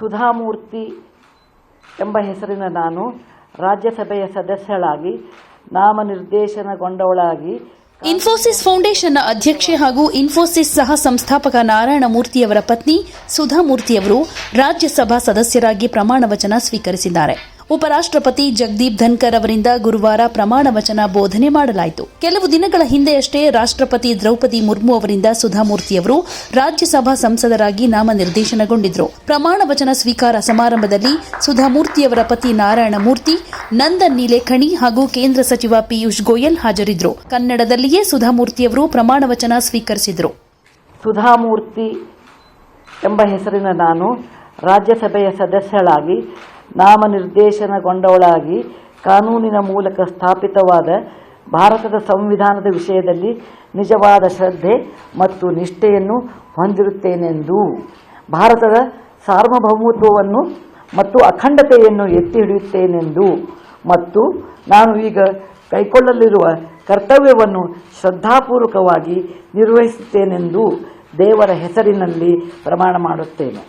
ಸುಧಾಮೂರ್ತಿ ಎಂಬ ಹೆಸರಿನ ನಾನು ರಾಜ್ಯಸಭೆಯ ಸದಸ್ಯಳಾಗಿ, ನಾಮನಿರ್ದೇಶನಗೊಂಡವಳಾಗಿ ಇನ್ಫೋಸಿಸ್ ಫೌಂಡೇಶನ್ನ ಅಧ್ಯಕ್ಷೆ ಹಾಗೂ ಇನ್ಫೋಸಿಸ್ ಸಹ ಸಂಸ್ಥಾಪಕ ನಾರಾಯಣ ಮೂರ್ತಿಯವರ ಪತ್ನಿ ಸುಧಾಮೂರ್ತಿಯವರು ರಾಜ್ಯಸಭಾ ಸದಸ್ಯರಾಗಿ ಪ್ರಮಾಣ ವಚನ ಸ್ವೀಕರಿಸಿದ್ದಾರೆ. ಉಪರಾಷ್ಟ್ರಪತಿ ಜಗದೀಪ್ ಧನ್ಕರ್ ಅವರಿಂದ ಗುರುವಾರ ಪ್ರಮಾಣ ವಚನ ಬೋಧನೆ ಮಾಡಲಾಯಿತು. ಕೆಲವು ದಿನಗಳ ಹಿಂದೆಯಷ್ಟೇ ರಾಷ್ಟ್ರಪತಿ ದ್ರೌಪದಿ ಮುರ್ಮು ಅವರಿಂದ ಸುಧಾಮೂರ್ತಿ ಮೂರ್ತಿಯವರು ರಾಜ್ಯಸಭಾ ಸಂಸದರಾಗಿ ನಾಮನಿರ್ದೇಶನಗೊಂಡಿದ್ರು. ಪ್ರಮಾಣ ವಚನ ಸ್ವೀಕಾರ ಸಮಾರಂಭದಲ್ಲಿ ಸುಧಾ ಮೂರ್ತಿಯವರ ಪತಿ ನಾರಾಯಣ ಮೂರ್ತಿ ನಂದನ್ ನೀಲೇಖಣಿ ಹಾಗೂ ಕೇಂದ್ರ ಸಚಿವ ಪಿಯೂಷ್ ಗೋಯಲ್ ಹಾಜರಿದ್ದರು ಕನ್ನಡದಲ್ಲಿಯೇ ಸುಧಾ ಮೂರ್ತಿಯವರು ಪ್ರಮಾಣ ವಚನ ಸ್ವೀಕರಿಸಿದ್ರು. ಸುಧಾಮೂರ್ತಿ ಎಂಬ ಹೆಸರಿನ ನಾನು ರಾಜ್ಯಸಭೆಯ ಸದಸ್ಯಳಾಗಿ ನಾಮನಿರ್ದೇಶನಗೊಂಡವಳಾಗಿ ಕಾನೂನಿನ ಮೂಲಕ ಸ್ಥಾಪಿತವಾದ ಭಾರತದ ಸಂವಿಧಾನದ ವಿಷಯದಲ್ಲಿ ನಿಜವಾದ ಶ್ರದ್ಧೆ ಮತ್ತು ನಿಷ್ಠೆಯನ್ನು ಹೊಂದಿರುತ್ತೇನೆಂದು. ಭಾರತದ ಸಾರ್ವಭೌಮತ್ವವನ್ನು ಮತ್ತು ಅಖಂಡತೆಯನ್ನು ಎತ್ತಿ ಹಿಡಿಯುತ್ತೇನೆಂದು. ಮತ್ತು ನಾನು ಈಗ ಕೈಕೊಳ್ಳಲಿರುವ ಕರ್ತವ್ಯವನ್ನು ಶ್ರದ್ಧಾಪೂರ್ವಕವಾಗಿ ನಿರ್ವಹಿಸುತ್ತೇನೆಂದು ದೇವರ ಹೆಸರಿನಲ್ಲಿ ಪ್ರಮಾಣ ಮಾಡುತ್ತೇನೆ.